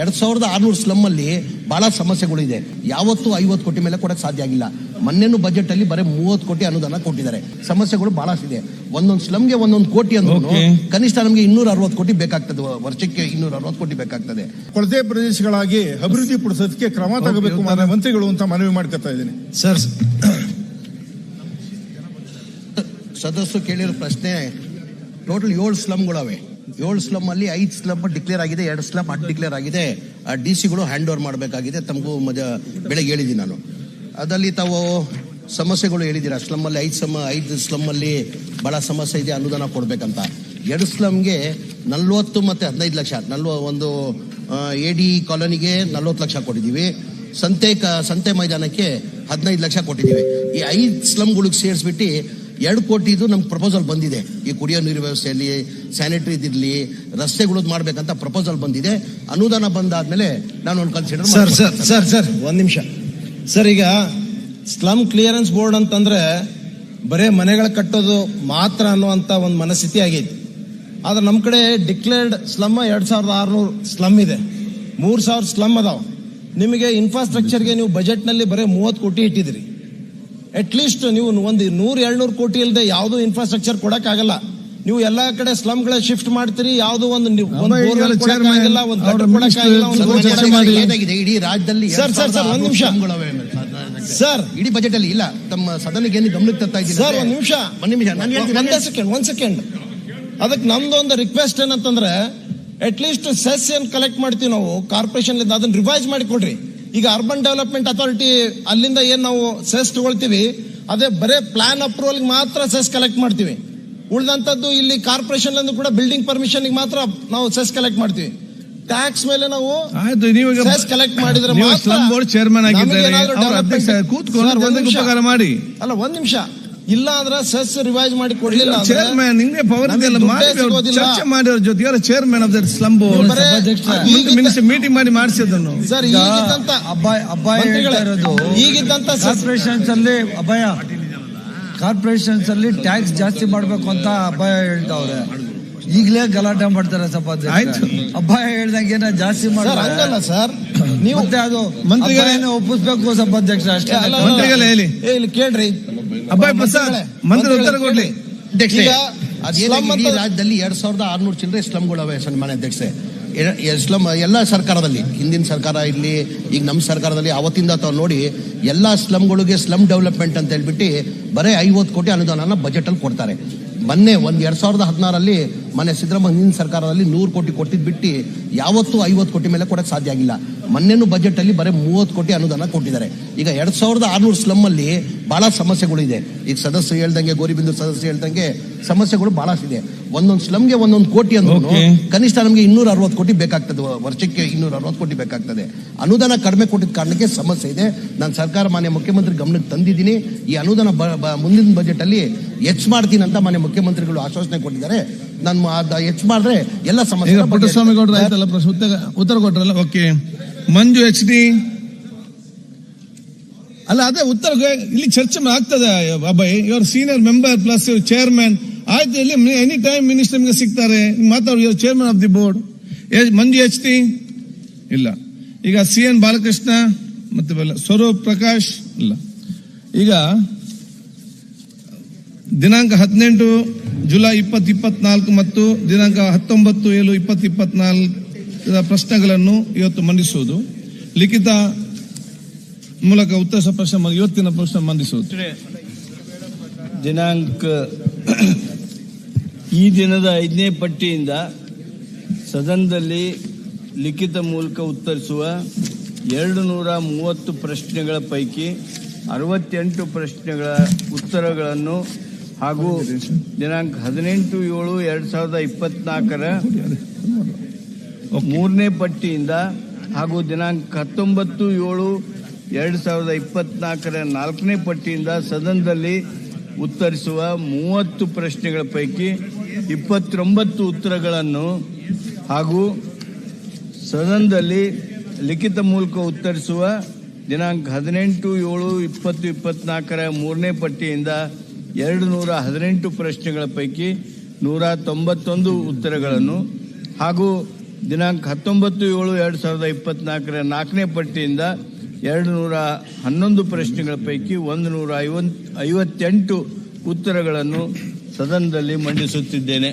ಎರಡ್ ಸಾವಿರದ ಆರ್ನೂರು ಸ್ಲಮ್ ಅಲ್ಲಿ ಬಹಳ ಸಮಸ್ಯೆಗಳಿದೆ ಯಾವತ್ತೂ ಐವತ್ತು ಕೋಟಿ ಮೇಲೆ ಕೊಡಕ್ ಸಾಧ್ಯ ಆಗಿಲ್ಲ. ಮೊನ್ನೆನು ಬಜೆಟ್ ಅಲ್ಲಿ ಬರೀ ಮೂವತ್ತು ಕೋಟಿ ಅನುದಾನ ಕೊಟ್ಟಿದ್ದಾರೆ. ಸಮಸ್ಯೆಗಳು ಬಹಳಷ್ಟಿದೆ ಒಂದೊಂದು ಸ್ಲಮ್ಗೆ ಒಂದೊಂದು ಕೋಟಿ ಅಂದ್ರೂ ಕನಿಷ್ಠ ನಮಗೆ ಇನ್ನೂರ ಅರವತ್ತು ಕೋಟಿ ಬೇಕಾಗ್ತದೆ. ವರ್ಷಕ್ಕೆ ಇನ್ನೂರ ಅರವತ್ತು ಕೋಟಿ ಬೇಕಾಗ್ತದೆ. ಕೊಳತೆ ಪ್ರದೇಶಗಳಾಗಿ ಅಭಿವೃದ್ಧಿ ಪಡಿಸೋದಕ್ಕೆ ಕ್ರಮ ತಗೋಬೇಕು ಮಾನ್ಯ ಮಂತ್ರಿಗಳು ಅಂತ ಮನವಿ ಮಾಡ್ಕೊತಾ ಇದ್ದೀನಿ. ಸರ್ ಸದಸ್ಯರು ಕೇಳಿರೋ ಪ್ರಶ್ನೆ ಟೋಟಲ್ ಏಳು ಸ್ಲಮ್ಗಳವೆ ಏಳು ಸ್ಲಮ್ ಅಲ್ಲಿ ಐದು ಸ್ಲಮ್ ಡಿಕ್ಲೇರ್ ಆಗಿದೆ, ಎರಡು ಸ್ಲಮ್ ಅಡ್ ಡಿಕ್ಲೇರ್ ಆಗಿದೆ. ಆ ಡಿ ಸಿಗಳು ಹ್ಯಾಂಡ್ ಓವರ್ ಮಾಡಬೇಕಾಗಿದೆ, ತಮಗೂ ಮಜ ಬೆಳಗ್ಗೆ ಹೇಳಿದ್ದೀನಿ ನಾನು. ಅದಲ್ಲಿ ತಾವು ಸಮಸ್ಯೆಗಳು ಹೇಳಿದ್ದೀರಾ? ಸ್ಲಮ್ ಅಲ್ಲಿ ಐದು ಸಮ ಐದು ಸ್ಲಮ್ ಅಲ್ಲಿ ಬಹಳ ಸಮಸ್ಯೆ ಇದೆ ಅನುದಾನ ಕೊಡಬೇಕಂತ. ಎರಡು ಸ್ಲಮ್ಗೆ ನಲ್ವತ್ತು ಮತ್ತೆ ಹದಿನೈದು ಲಕ್ಷ, ನಲ್ವ, ಒಂದು ಎ ಡಿ ಕಾಲೋನಿಗೆ ನಲ್ವತ್ತು ಲಕ್ಷ ಕೊಟ್ಟಿದ್ದೀವಿ. ಸಂತೆ ಸಂತೆ ಮೈದಾನಕ್ಕೆ ಹದಿನೈದು ಲಕ್ಷ ಕೊಟ್ಟಿದ್ದೀವಿ. ಈ ಐದು ಸ್ಲಮ್ಗಳಿಗೆ ಸೇರಿಸ್ಬಿಟ್ಟು ಎರಡು ಕೋಟಿದು ನಮ್ಗೆ ಪ್ರಪೋಸಲ್ ಬಂದಿದೆ. ಈ ಕುಡಿಯೋ ನೀರು ವ್ಯವಸ್ಥೆಯಲ್ಲಿ ಸ್ಯಾನಿಟರಿ ಇದಿರಲಿ ರಸ್ತೆಗಳದ್ದು ಮಾಡ್ಬೇಕಂತ ಪ್ರಪೋಸಲ್ ಬಂದಿದೆ. ಅನುದಾನ ಬಂದಾದ್ಮೇಲೆ ನಾನು ಒಂದು consider sir sir sir sir ಒಂದ್ ನಿಮಿಷ. ಸರ್ ಈಗ ಸ್ಲಮ್ ಕ್ಲಿಯರೆನ್ಸ್ ಬೋರ್ಡ್ ಅಂತಂದ್ರೆ ಬರೇ ಮನೆಗಳು ಕಟ್ಟೋದು ಮಾತ್ರ ಅನ್ನುವಂತ ಒಂದು ಮನಸ್ಥಿತಿ ಆಗೈತಿ. ಆದ್ರೆ ನಮ್ಮ ಕಡೆ ಡಿಕ್ಲೇರ್ಡ್ ಸ್ಲಮ್ ಎರಡ್ ಸಾವಿರದ ಆರ್ನೂರು ಸ್ಲಮ್ ಇದೆ. ಮೂರ್ ಸಾವಿರ ಸ್ಲಮ್ ಅದಾವ. ನಿಮಗೆ ಇನ್ಫ್ರಾಸ್ಟ್ರಕ್ಚರ್ಗೆ ನೀವು ಬಜೆಟ್ನಲ್ಲಿ ಬರೀ ಮೂವತ್ತು ಕೋಟಿ ಇಟ್ಟಿದ್ದೀರಿ. ಅಟ್ ಲೀಸ್ಟ್ ನೀವು ಒಂದು ನೂರ್ ಎರಡ್ನೂರು ಕೋಟಿ ಇಲ್ಲದೆ ಯಾವ್ದು ಇನ್ಫ್ರಾಸ್ಟ್ರಕ್ಚರ್ ಕೊಡಕ್ ಆಗಲ್ಲ ನೀವು ಎಲ್ಲಾ ಕಡೆ ಸ್ಲಮ್ಗಳ ಶಿಫ್ಟ್ ಮಾಡ್ತೀರಿ ಯಾವ್ದು ಒಂದು. ಇಡೀ ರಾಜ್ಯದಲ್ಲಿ ಸರ್, ಸರ್, ಸರ್, ಒಂದ್ ನಿಮಿಷ. ಸರ್ ಇಡೀ ಬಜೆಟ್ ಅಲ್ಲಿ ಇಲ್ಲ ತಮ್ಮ ಸದನಿಗೆ ಏನು ಗಮನಕ್ಕೆ ತರ್ತಾ ಇದ್ದೀನಿ ಸರ್ ಒಂದ್ ನಿಮಿಷ. ಒಂದ್ ನಿಮಿಷ ಒಂದೇ ಸೆಕೆಂಡ್ ಒಂದ್ ಸೆಕೆಂಡ್ ಅದಕ್ಕೆ ನಮ್ದು ಒಂದು ರಿಕ್ವೆಸ್ಟ್ ಏನಂತಂದ್ರೆ ಅಟ್ ಲೀಸ್ಟ್ ಸೆಸ್ ಏನ್ ಕಲೆಕ್ಟ್ ಮಾಡ್ತೀವಿ ನಾವು ಕಾರ್ಪೊರೇಷನ್ ಅದನ್ನ ರಿವೈಸ್ ಮಾಡಿ ಕೊಡ್ರಿ. ಈಗ ಅರ್ಬನ್ ಡೆವಲಪ್ಮೆಂಟ್ ಅಥಾರಿಟಿ ಅಲ್ಲಿಂದ ಏನ್ ನಾವು ಸೆಸ್ ತಗೊಳ್ತೀವಿ ಅದೇ ಬರೇ ಪ್ಲಾನ್ ಅಪ್ರೂವಲ್ ಮಾತ್ರ ಸೆಸ್ ಕಲೆಕ್ಟ್ ಮಾಡ್ತೀವಿ. ಉಳಿದಂತದ್ದು ಇಲ್ಲಿ ಕಾರ್ಪೊರೇಷನ್ ಕೂಡ ಬಿಲ್ಡಿಂಗ್ ಪರ್ಮಿಷನ್ ಮಾತ್ರ ನಾವು ಸೆಸ್ ಕಲೆಕ್ಟ್ ಮಾಡ್ತೀವಿ. ಟ್ಯಾಕ್ಸ್ ಮೇಲೆ ನಾವು ಆಯ್ತು ನೀವು ಸೆಸ್ ಕಲೆಕ್ಟ್ ಮಾಡಿದ್ರೆ ಮಾತ್ರ ಚೇರ್ಮನ್ ಕೂತ್ಕೊಂಡು ಮಾಡಿ. ಅಲ್ಲ ಒಂದ್ ನಿಮಿಷ. ಇಲ್ಲ ಅಂದ್ರೆ ಸೆಸ್ ರಿವೈಸ್ ಮಾಡಿ ಕೊಡ್ಲಿಲ್ಲ ಚೇರ್ಮನ್ ನಿಮ್ಗೆ ಪವರ್. ಚರ್ಚೆ ಮಾಡಿರೋ ಅವ್ರ ಜೊತೆ ಯಾರು chairman of that slum board minister meeting ಮಾಡಿ ಮಾಡಿಸಿದನು ಸರ್ ಈಗ ಈಗಿದ್ದಂತ ಅಬ್ಬಾಯ್ ಅಬ್ಬಾಯ ಇರೋದು. ಈಗಿದ್ದಂತ ಸೆಸ್ ಕಾರ್ಪೊರೇಷನ್ಸ್ ಅಲ್ಲಿ ಅಭಯ ಕಾರ್ಪೊರೇಷನ್ಸ್ ಅಲ್ಲಿ ಟ್ಯಾಕ್ಸ್ ಜಾಸ್ತಿ ಮಾಡ್ಬೇಕು ಅಂತ ಅಭಯ ಹೇಳ್ತಾವ್ರೆ. ಈಗಲೇ ಗಲಾಟೆ ಮಾಡ್ತಾರೆ ಸಭಾಧ್ಯಕ್ಷ ಆಯ್ತು. ಅಭಯ ಹೇಳ್ದಂಗೆ ಏನ ಜಾಸ್ತಿ ಮಾಡ್ತಾರೆ? ಸರ್. ನೀವು ಮತ್ತೆ ಅದು ಮಂತ್ರಿಗಳೇನು ಒಪ್ಪಿಸ್ಬೇಕು ಸಭಾಧ್ಯಕ್ಷ ಅಷ್ಟೇ. ಮಂತ್ರಿಗಳೇ ಹೇಳಿ. ಏ, ಇಲ್ಲಿ ಕೇಳ್ರಿ. ಅಬ್ಬಾಯ್ ಪ್ರಸಾದ್ ಮಂತ್ರಿ ಉತ್ತರ ಕೊಡ್ಲಿ. ರಾಜ್ಯದಲ್ಲಿ ಎರಡ್ ಸಾವಿರದ ಆರ್ನೂರು ಚಿಲ್ಲರೆ ಸ್ಲಮ್ಗಳವೆ ಸನ್ಮಾನ್ಯ ಅಧ್ಯಕ್ಷೆ. ಸ್ಲಮ್ ಎಲ್ಲ ಸರ್ಕಾರದಲ್ಲಿ ಹಿಂದಿನ ಸರ್ಕಾರ ಇರಲಿ ಈಗ ನಮ್ಮ ಸರ್ಕಾರದಲ್ಲಿ ಅವತ್ತಿಂದ ತಾವು ನೋಡಿ ಎಲ್ಲ ಸ್ಲಮ್ಗಳಿಗೆ ಸ್ಲಮ್ ಡೆವಲಪ್ಮೆಂಟ್ ಅಂತ ಹೇಳ್ಬಿಟ್ಟು ಬರೀ ಐವತ್ತು ಕೋಟಿ ಅನುದಾನನ ಬಜೆಟ್ ಅಲ್ಲಿ ಕೊಡ್ತಾರೆ. ಮೊನ್ನೆ ಒಂದ್ ಎರಡ್ ಸಾವಿರದ ಹದಿನಾರಲ್ಲಿ ಮೊನ್ನೆ ಸಿದ್ದರಾಮಯ್ಯ ಹಿಂದಿನ ಸರ್ಕಾರದಲ್ಲಿ ನೂರು ಕೋಟಿ ಕೊಟ್ಟಿದ್ದು ಬಿಟ್ಟು ಯಾವತ್ತೂ ಐವತ್ತು ಕೋಟಿ ಮೇಲೆ ಕೊಡಕ್ಕೆ ಸಾಧ್ಯ ಆಗಿಲ್ಲ. ಮೊನ್ನೆನು ಬಜೆಟ್ ಅಲ್ಲಿ ಬರೀ ಮೂವತ್ತು ಕೋಟಿ ಅನುದಾನ ಕೊಟ್ಟಿದ್ದಾರೆ. ಈಗ ಎರಡ್ ಸಾವಿರದ ಆರ್ನೂರು ಸ್ಲಮ್ ಅಲ್ಲಿ ಬಹಳ ಸಮಸ್ಯೆಗಳಿದೆ ಈಗ ಸದಸ್ಯರು ಹೇಳ್ದಂಗೆ ಗೋರಿಬಿಂದು ಸದಸ್ಯರು ಹೇಳ್ದಂಗೆ ಸಮಸ್ಯೆಗಳು ಬಹಳಷ್ಟಿದೆ. ಒಂದೊಂದು ಸ್ಲಮ್ಗೆ ಒಂದೊಂದು ಕೋಟಿ ಅಂತ ಕನಿಷ್ಠ ನಮಗೆ ಇನ್ನೂರ ಅರವತ್ತು ಕೋಟಿ ಬೇಕಾಗ್ತದೆ. ವರ್ಷಕ್ಕೆ ಇನ್ನೂರ ಅರವತ್ತು ಕೋಟಿ ಬೇಕಾಗ್ತದೆ. ಅನುದಾನ ಕಡಿಮೆ ಕೊಟ್ಟಿದ್ದ ಕಾರಣಕ್ಕೆ ಸಮಸ್ಯೆ ಇದೆ. ನಾನು ಸರ್ಕಾರ ಮಾನ್ಯ ಮುಖ್ಯಮಂತ್ರಿ ಗಮನಕ್ಕೆ ತಂದಿದ್ದೀನಿ. ಈ ಅನುದಾನ ಮುಂದಿನ ಬಜೆಟ್ ಅಲ್ಲಿ ಹೆಚ್ಚು ಮಾಡ್ತೀನಿ ಅಂತ ಮಾನ್ಯ ಮುಖ್ಯಮಂತ್ರಿಗಳು ಆಶ್ವಾಸನೆ ಕೊಟ್ಟಿದ್ದಾರೆ. ನಾನು ಹೆಚ್ಚು ಮಾಡಿದ್ರೆ ಎಲ್ಲ ಸಮಸ್ಯೆ ಪುಟ್ಟಸ್ವಾಮಿ ಗೌಡ್ರು ಆಯ್ತಲ್ಲ ಪ್ರಶ್ನೆ ಉತ್ತರ ಕೊಟ್ರಲ್ಲ? ಓಕೆ ಮಂಜು ಎಚ್ ಡಿ ಅಲ್ಲ ಅದೇ ಉತ್ತರ ಇಲ್ಲಿ ಚರ್ಚೆ ಆಗ್ತದೆ ಅಬ್ಬಾಯ್ your senior member plus chairman ಆಯ್ತು ಇಲ್ಲಿ ಎನಿ ಟೈಮ್ ಮಿನಿಸ್ಟರ್ ನಿಮಗೆ ಸಿಗ್ತಾರೆ. ಮಾತಾಡಿ your chairman of the board Manju H D ಇಲ್ಲ. ಈಗ ಸಿ ಎನ್ ಬಾಲಕೃಷ್ಣ ಮತ್ತೆ ಸ್ವರೂಪ್ ಪ್ರಕಾಶ್ ಇಲ್ಲ. ಈಗ ದಿನಾಂಕ ಹದಿನೆಂಟು. ಜುಲೈ ಇಪ್ಪತ್ ಇಪ್ಪತ್ನಾಲ್ಕು ಮತ್ತು ದಿನಾಂಕ ಹತ್ತೊಂಬತ್ತು ಏಳು ಇಪ್ಪತ್ ಇಪ್ಪತ್ನಾಲ್ಕರ ಪ್ರಶ್ನೆಗಳನ್ನು ಇವತ್ತು ಮಂಡಿಸುವುದು. ಲಿಖಿತ ಮೂಲಕ ಉತ್ತರ ಪ್ರಶ್ನೆ ಇವತ್ತಿನ ಪ್ರಶ್ನೆ ಮಂಡಿಸುವುದು. ದಿನಾಂಕ ಈ ದಿನದ ಐದನೇ ಪಟ್ಟಿಯಿಂದ ಸದನದಲ್ಲಿ ಲಿಖಿತ ಮೂಲಕ ಉತ್ತರಿಸುವ ಎರಡು ನೂರ ಮೂವತ್ತು ಪ್ರಶ್ನೆಗಳ ಪೈಕಿ ಅರವತ್ತೆಂಟು ಪ್ರಶ್ನೆಗಳ ಉತ್ತರಗಳನ್ನು ಹಾಗೂ ದಿನಾಂಕ ಹದಿನೆಂಟು ಏಳು ಎರಡು ಸಾವಿರದ ಇಪ್ಪತ್ನಾಲ್ಕರ ಮೂರನೇ ಪಟ್ಟಿಯಿಂದ ಹಾಗೂ ದಿನಾಂಕ ಹತ್ತೊಂಬತ್ತು ಏಳು ಎರಡು ಸಾವಿರದ ಇಪ್ಪತ್ನಾಲ್ಕರ ನಾಲ್ಕನೇ ಪಟ್ಟಿಯಿಂದ ಸದನದಲ್ಲಿ ಉತ್ತರಿಸುವ ಮೂವತ್ತು ಪ್ರಶ್ನೆಗಳ ಪೈಕಿ ಇಪ್ಪತ್ತೊಂಬತ್ತು ಉತ್ತರಗಳನ್ನು ಹಾಗೂ ಸದನದಲ್ಲಿ ಲಿಖಿತ ಮೂಲಕ ಉತ್ತರಿಸುವ ದಿನಾಂಕ ಹದಿನೆಂಟು ಏಳು ಇಪ್ಪತ್ತು ಇಪ್ಪತ್ನಾಲ್ಕರ ಮೂರನೇ ಪಟ್ಟಿಯಿಂದ ಎರಡು ನೂರ ಹದಿನೆಂಟು ಪ್ರಶ್ನೆಗಳ ಪೈಕಿ ನೂರ ತೊಂಬತ್ತೊಂದು ಉತ್ತರಗಳನ್ನು ಹಾಗೂ ದಿನಾಂಕ ಹತ್ತೊಂಬತ್ತು ಏಳು ಎರಡು ಸಾವಿರದ ಇಪ್ಪತ್ನಾಲ್ಕರ ನಾಲ್ಕನೇ ಪಟ್ಟಿಯಿಂದ ಎರಡು ನೂರ ಹನ್ನೊಂದು ಪ್ರಶ್ನೆಗಳ ಪೈಕಿ ಒಂದು ನೂರ ಐವತ್ ಐವತ್ತೆಂಟು ಉತ್ತರಗಳನ್ನು ಸದನದಲ್ಲಿ ಮಂಡಿಸುತ್ತಿದ್ದೇನೆ.